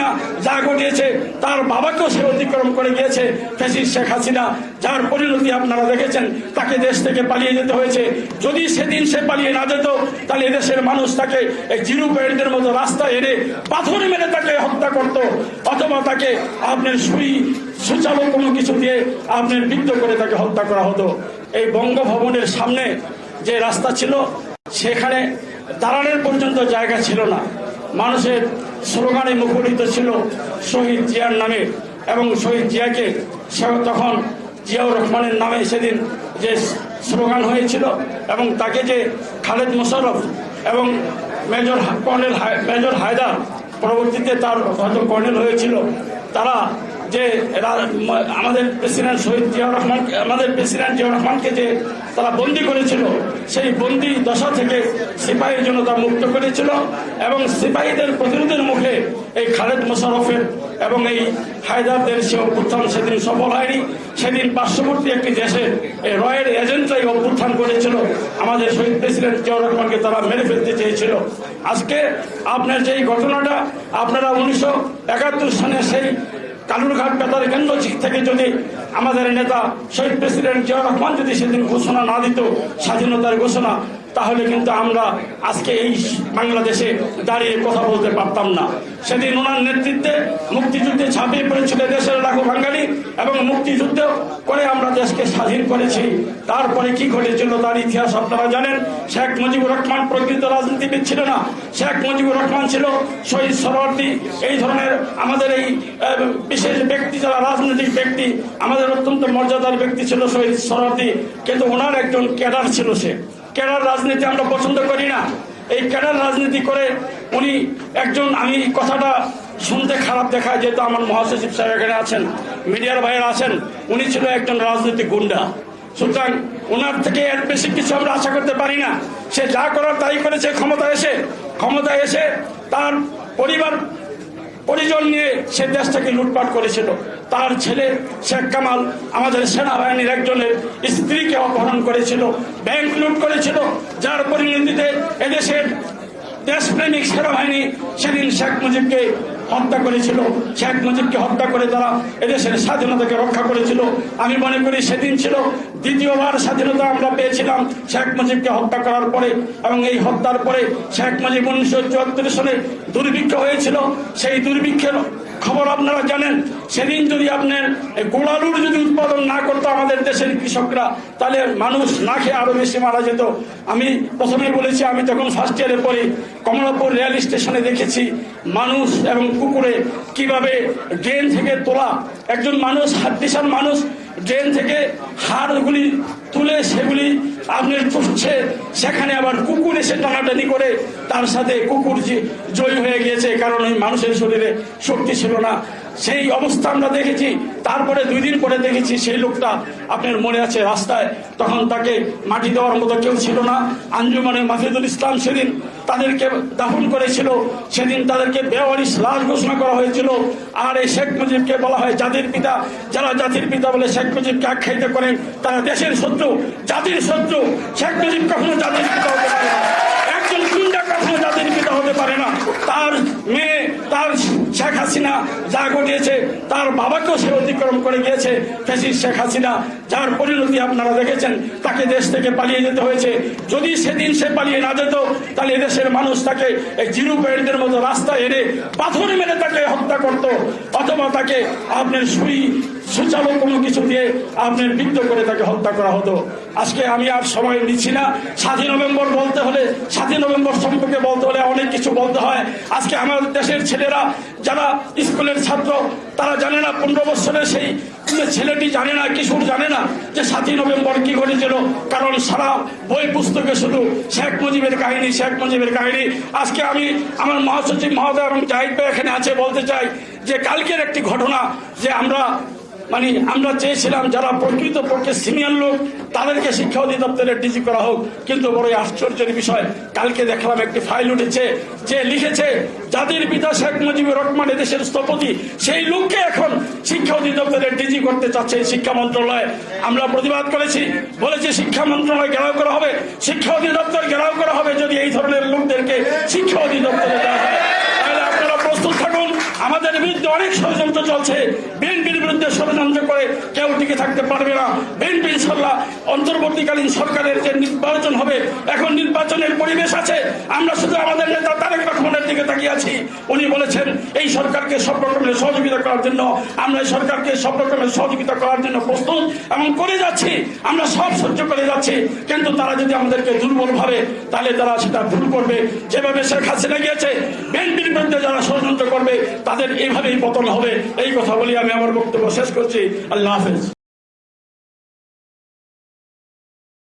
হাসিনা যা ঘটিয়েছে, তার বাবাকেও সে অতিক্রম করে গিয়েছে ফেসিস শেখ হাসিনা, যার পরিণতি আপনারা দেখেছেন, তাকে দেশ থেকে পালিয়ে যেতে হয়েছে। যদি সেদিন সে পালিয়ে না যেত, তাহলে এদেশের মানুষ তাকে এই জিরো পয়েন্টের মতো রাস্তায় এনে পাথর মেরে তাকে হত্যা করত, অথবা তাকে আপনার সুই, সুচালু কোনো কিছু দিয়ে আপনার বিদ্ধ করে তাকে হত্যা করা হতো। এই বঙ্গভবনের সামনে যে রাস্তা ছিল, সেখানে দাঁড়ানোর পর্যন্ত জায়গা ছিল না। মানুষের স্লোগানে মুখরিত ছিল শহীদ জিয়ার নামে এবং শহীদ জিয়াকে তখন জিয়াউর রহমানের নামে সেদিন যে স্লোগান হয়েছিল এবং তাকে যে খালেদ মোশারফ এবং মেজর কর্নেল মেজর হায়দার পরবর্তীতে তার হয়তো কর্নেল হয়েছিল, তারা যে আমাদের প্রেসিডেন্ট শহীদ জিয়াউর রহমান, আমাদের প্রেসিডেন্ট জিয়াউর রহমানকে যে তারা বন্দি করেছিল, সেই বন্দি দশা থেকে সিপাহীর জন্য তা মুক্ত করেছিল এবং সিপাহীদের প্রতিরোধের মুখে এই খালেদ মোশারফের এবং এই হায়দারদের সে অভ্যুত্থান সেদিন সফল হয়নি, সেদিন পার্শ্ববর্তী একটি দেশে এই রয়ের এজেন্টরাই অভ্যুত্থান করেছিল। আমাদের শহীদ প্রেসিডেন্ট জিয়াউর রহমানকে তারা মেরে ফেলতে চেয়েছিল। আজকে আপনার যেই ঘটনাটা, আপনারা উনিশশো একাত্তর সালে সেই কালুরঘাট বেতার কেন্দ্র থেকে যদি আমাদের নেতা শহীদ প্রেসিডেন্ট জিয়া রহমান যদি সেদিন ঘোষণা না দিত, স্বাধীনতার ঘোষণা তাহলে কিন্তু আমরা আজকে এই বাংলাদেশে দাঁড়িয়ে কথা বলতে পারতাম না। সেদিন ওনার নেতৃত্বে মুক্তিযুদ্ধে ঝাঁপিয়ে পড়েছিল দেশের লাখো বাঙালি এবং মুক্তিযুদ্ধ করে আমরা দেশকে স্বাধীন করেছি। তারপরে কি ঘটেছিল তার ইতিহাস আপনারা জানেন। শেখ মুজিবুর রহমান প্রকৃত রাজনীতিবিদ ছিল না। শেখ মুজিবুর রহমান ছিল শহীদ সরওয়ার্দী এই ধরনের আমাদের এই বিশেষ ব্যক্তি যারা রাজনৈতিক ব্যক্তি, আমাদের অত্যন্ত মর্যাদার ব্যক্তি ছিল শহীদ সরওয়ার্দী কিন্তু ওনার একজন ক্যাডার ছিল সে। ক্যাডার রাজনীতি আমরা পছন্দ করি না। এই ক্যাডার রাজনীতি করে উনি একজন, আমি কথাটা শুনতে খারাপ দেখায়, যেহেতু আমার মহাসচিব সাহেব এখানে আছেন, মিডিয়ার বাইরে আছেন, উনি ছিল একজন রাজনৈতিক গুন্ডা। সুতরাং ওনার থেকে এর বেশি কিছু আমরা আশা করতে পারি না। সে যা করার তাই করেছে ক্ষমতা এসে ক্ষমতা এসে তার পরিবার পরিজন নিয়ে সে দেশটাকে লুটপাট করেছিল। তার ছেলে শেখ কামাল আমাদের সেনাবাহিনীর একজনের স্ত্রীকে অপহরণ করেছিল, ব্যাংক লুট করেছিল, যার পরিণতিতে এদেশের দেশপ্রেমিক সেনাবাহিনী সেদিন শেখ মুজিবকে হত্যা করেছিল। শেখ মুজিবকে হত্যা করে তারা এদেশের স্বাধীনতাকে রক্ষা করেছিল। আমি মনে করি সেদিন ছিল দ্বিতীয়বার স্বাধীনতা আমরা পেয়েছিলাম শেখ মুজিবকে হত্যা করার পরে এবং এই হত্যার পরে শেখ মুজিব উনিশশো চুয়াত্তর সালে দুর্ভিক্ষ হয়েছিল। সেই দুর্ভিক্ষের খবর আপনারা জানেন, সেদিন যদি আপনার গোড়ালুর যদি উৎপাদন না করতো আমাদের দেশের কৃষকরা, তাহলে মানুষ না খেয়ে আরও বেশি মারা যেত। আমি প্রথমে বলেছি, আমি তখন ফার্স্ট ইয়ারে পড়ি, কমলাপুর রেল স্টেশনে দেখেছি মানুষ এবং কুকুরে কীভাবে ড্রেন থেকে তোলা। একজন মানুষ, হাড্ডিসার মানুষ, ড্রেন থেকে হাড়গুলি তুলে সেগুলি আপনি চুষছে সেখানে আবার কুকুর এসে টানাটানি করে, তার সাথে কুকুর জয়ী হয়ে গিয়েছে, কারণ ওই মানুষের শরীরে শক্তি ছিল না। সেই অবস্থা আমরা দেখেছি। তারপরে দুই দিন পরে দেখেছি সেই লোকটা আপনার মনে আছে রাস্তায়, তখন তাকে মাটি দেওয়ার মতো কেউ ছিল না। আঞ্জুমানে মাফিদুল ইসলাম সেদিন তাদেরকে দাফন করেছিল। সেদিন তাদেরকে বেওয়ারিশ লাশ ঘোষণা করা হয়েছিল। আর এই শেখ মুজিবকে বলা হয় জাতির পিতা। যারা জাতির পিতা বলে শেখ মুজিবকে আখ্যায়িত করেন, তারা দেশের শত্রু, জাতির শত্রু। শেখ মুজিব কখনো জাতির পিতা হতে পারে না। একজন গুন্ডা কখনো জাতির পিতা হতে পারে না। তার মেয়ে শেখ হাসিনা যা ঘটিয়েছে, তার বাবাকেও সে অতিক্রম করে গিয়েছে ফেসিস শেখ হাসিনা, যার পরিণতি আপনারা দেখেছেন, তাকে দেশ থেকে পালিয়ে যেতে হয়েছে। যদি সেদিন সে পালিয়ে না যেত, তাহলে এদেশের মানুষ তাকে এই জিরু পয়েন্টের মতো রাস্তায় এনে পাথর মেরে তাকে হত্যা করত, অথবা তাকে আপনার সুই সুচালু কোনো কিছু দিয়ে আপনার বিদ্ধ করে তাকে হত্যা করা হতো। আজকে আমি আর সময় নিচ্ছি না। সাতই নভেম্বর বলতে হলে সাতই নভেম্বর সম্পর্কে বলতে হলে অনেক কিছু বলতে হয়। আজকে আমার দেশের ছেলেরা, যারা স্কুলের ছাত্র, তারা জানে না, পনেরো বছরের সেই ছেলেটি জানে না, কিশোর জানে না যে সাতই নভেম্বর কি ঘটেছিল। কারণ সারা বই পুস্তকে শুধু শেখ মুজিবের কাহিনী, শেখ মুজিবের কাহিনী। আজকে আমি আমার মহাসচিব মহোদয় এবং জাহিদ ভাই এখানে আছে বলতে চাই যে, কালকের একটি ঘটনা যে আমরা মানে আমরা চেয়েছিলাম যারা প্রকৃত পক্ষে সিনিয়র লোক, তাদেরকে শিক্ষা অধিদপ্তরের ডিজি করা হোক। কিন্তু বড়ই আশ্চর্যের বিষয়, কালকে দেখলাম একটি ফাইল উঠেছে যে লিখেছে, জাতির পিতা শেখ মুজিবুর রহমান দেশের স্থপতি, সেই লোককে এখন শিক্ষা অধিদপ্তরের ডিজি করতে চাচ্ছে শিক্ষা মন্ত্রণালয়। আমরা প্রতিবাদ করেছি, বলেছি, শিক্ষা মন্ত্রণালয় ঘেরাও করা হবে, শিক্ষা অধিদপ্তর ঘেরাও করা হবে যদি এই ধরনের লোকদেরকে শিক্ষা অধিদপ্তরে দেওয়া হয় তাহলে আপনারা প্রস্তুত থাকুন আমাদের বিরুদ্ধে অনেক ষড়যন্ত্র চলছে। বিএনপির বিরুদ্ধে ষড়যন্ত্র করে কেউ টিকে থাকতে পারবে না। বিএনপি ইনশাল্লাহ অন্তর্বর্তীকালীন সরকারের যে নির্বাচন হবে, এখন নির্বাচনের পরিবেশ আছে। আমরা শুধু আমাদের নেতা তারেক রহমানের দিকে তাকিয়ে আছি। উনি বলেছেন, এই সরকারকে সব রকমের সহযোগিতা করার জন্য আমরা এই সরকারকে সব রকমের সহযোগিতা করার জন্য প্রস্তুত এবং করে যাচ্ছি। আমরা সব সহ্য করে যাচ্ছি। কিন্তু তারা যদি আমাদেরকে দুর্বল ভাবে তাহলে তারা সেটা ভুল করবে। যেভাবে শেখ হাসিনা গিয়েছে, বিএনপির বিরুদ্ধে যারা ষড়যন্ত্র করবে, তাদের এইভাবেই পতন হবে। এই কথা বলি আমি আমার বক্তব্য শেষ করছি। আল্লাহ হাফেজ।